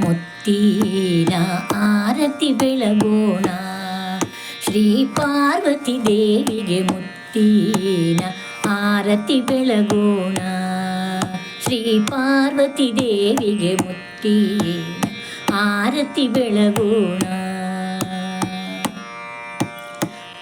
ಮುತ್ತಿನ ಆರತಿ ಬೆಳಗೋಣ ಶ್ರೀ ಪಾರ್ವತಿ ದೇವಿಗೆ ಮುತ್ತಿನ ಆರತಿ ಬೆಳಗೋಣ ಶ್ರೀ ಪಾರ್ವತಿ ದೇವಿಗೆ ಮುತ್ತಿನ ಆರತಿ ಬೆಳಗೋಣ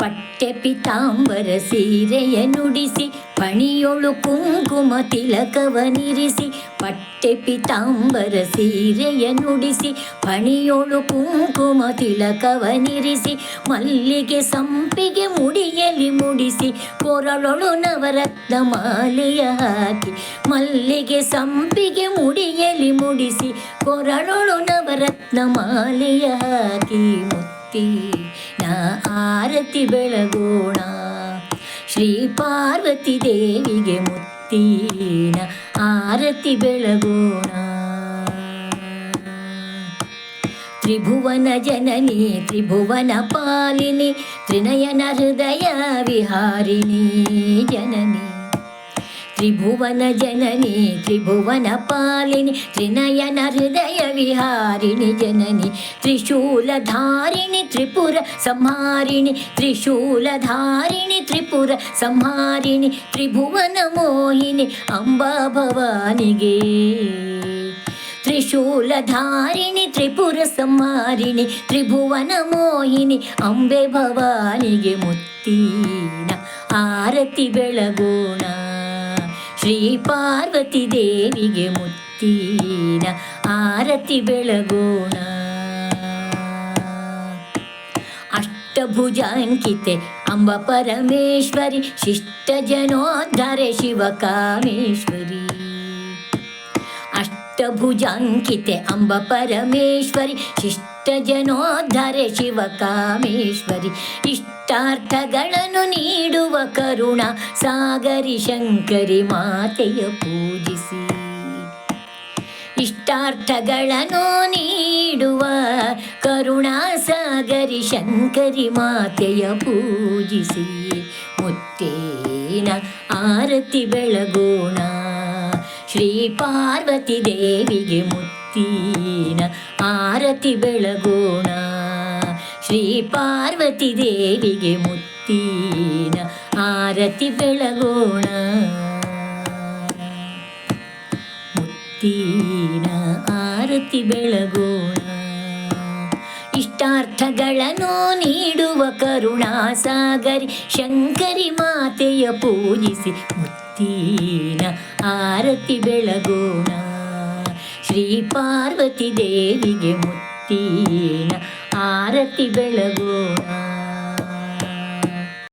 ಪಟ್ಟೆ ಪಿತಾಂಬರ ಸೀರೆಯ ನುಡಿಸಿ ಪಣಿಯೊಳು ಕುಂಕುಮ ತಿಲಕವನಿರಿಸಿ ಪಟ್ಟೆ ಪಿತಾಂಬರ ಸೀರೆಯ ನುಡಿಸಿ ಪಣಿಯೊಳು ಕುಂಕುಮ ತಿಲಕವನಿರಿಸಿ ಮಲ್ಲಿಗೆ ಸಂಪಿಗೆ ಮುಡಿಯಲ್ಲಿ ಮುಡಿಸಿ ಕೊರಳೊಳು ನವರತ್ನ ಮಾಲೆಯ ಹಾಕಿ ಮಲ್ಲಿಗೆ ಸಂಪಿಗೆ ಮುಡಿಯಲ್ಲಿ ಮುಡಿಸಿ ಕೊರಳೊಳು ನವರತ್ನ ಮಾಲೆಯ ಹಾಕಿ ಮುತ್ತಿ ನಾ ಆರತಿ ಬೆಳಗೋಣ ಶ್ರೀ ಪಾರ್ವತಿ ದೇವಿಗೆ ಮುತ್ತೀನ ಆರತಿ ಬೆಳಗೋಣ. ತ್ರಿಭುವನ ಜನನಿ ತ್ರಿಭುವನ ಪಾಲಿನಿ ತ್ರಿನಯನ ಹೃದಯ ವಿಹಾರಿಣಿ ಜನನಿ. ತ್ರಿಭುವನ ಜನನಿ, ತ್ರಿಭುವನ ಪಾಲಿನಿ, ತ್ರಿನಯನ ಹೃದಯ ವಿಹಾರಿಣಿ ಜನನಿ, ತ್ರಿಶೂಲಧಾರಿಣಿ, ತ್ರಿಪುರ ಸಂಹಾರಿಣಿ, ತ್ರಿಶೂಲಧಾರಿಣಿ, ತ್ರಿಪುರ ಸಂಹಾರಿಣಿ, ತ್ರಿಭುವನ ಮೋಹಿನಿ, ಅಂಬಾ ಭವಾನಿಗೆ. ತ್ರಿಶೂಲಧಾರಿಣಿ, ತ್ರಿಪುರ ಸಂಹಾರಿಣಿ, ತ್ರಿಭುವನ ಮೋಹಿನಿ, ಅಂಬೆ ಭವಾನಿಗೆ ಮುತ್ತಿನ, ಆರತಿ ಬೆಳಗೋಣ. ಶ್ರೀ ಪಾರ್ವತಿ ದೇವಿಗೆ ಮುತ್ತಿನ ಆರತಿ ಬೆಳಗೋಣ. ಅಷ್ಟಭುಜಾಂಕಿತೆ ಅಂಬ ಪರಮೇಶ್ವರಿ, ಶಿಷ್ಟ ಜನೋದ್ಧಾರೆ ಶಿವಕಾಮೇಶ್ವರಿ ಅಷ್ಟಭುಜ ಅಷ್ಟಭುಜಾಂಕಿತೆ ಅಂಬ ಪರಮೇಶ್ವರಿ, ಶಿಷ್ಟ ಜನೋದ್ಧಾರೆ ಶಿವ ಕಾಮೇಶ್ವರಿ. ಇಷ್ಟಾರ್ಥಗಳನ್ನು ನೀಡುವ ಕರುಣ ಸಾಗರಿ ಶಂಕರಿ ಮಾತೆಯ ಪೂಜಿಸಿ. ಇಷ್ಟಾರ್ಥಗಳನ್ನು ನೀಡುವ ಕರುಣಾ ಸಾಗರಿ ಶಂಕರಿ ಮಾತೆಯ ಪೂಜಿಸಿ. ಮುತ್ತೇನ ಆರತಿ ಬೆಳಗೋಣ. ಶ್ರೀ ಪಾರ್ವತಿ ದೇವಿಗೆ ಮುತ್ತಿನ ಆರತಿ ಬೆಳಗೋಣ. ಶ್ರೀ ಪಾರ್ವತಿ ದೇವಿಗೆ ಮುತ್ತೀನ ಆರತಿ ಬೆಳಗೋಣ. ಮುತ್ತಿನ ಆರತಿ ಬೆಳಗೋಣ. ಇಷ್ಟಾರ್ಥಗಳನ್ನು ನೀಡುವ ಕರುಣಾ ಸಾಗರಿ ಶಂಕರಿ ಮಾತೆಯ ಪೂಜಿಸಿ ಮುತ್ತಿನ ಆರತಿ ಬೆಳಗೋಣ. ಶ್ರೀ ಪಾರ್ವತಿ ದೇವಿಗೆ ಮುತ್ತಿನ ಆರತಿ ಬೆಳಗೋಣ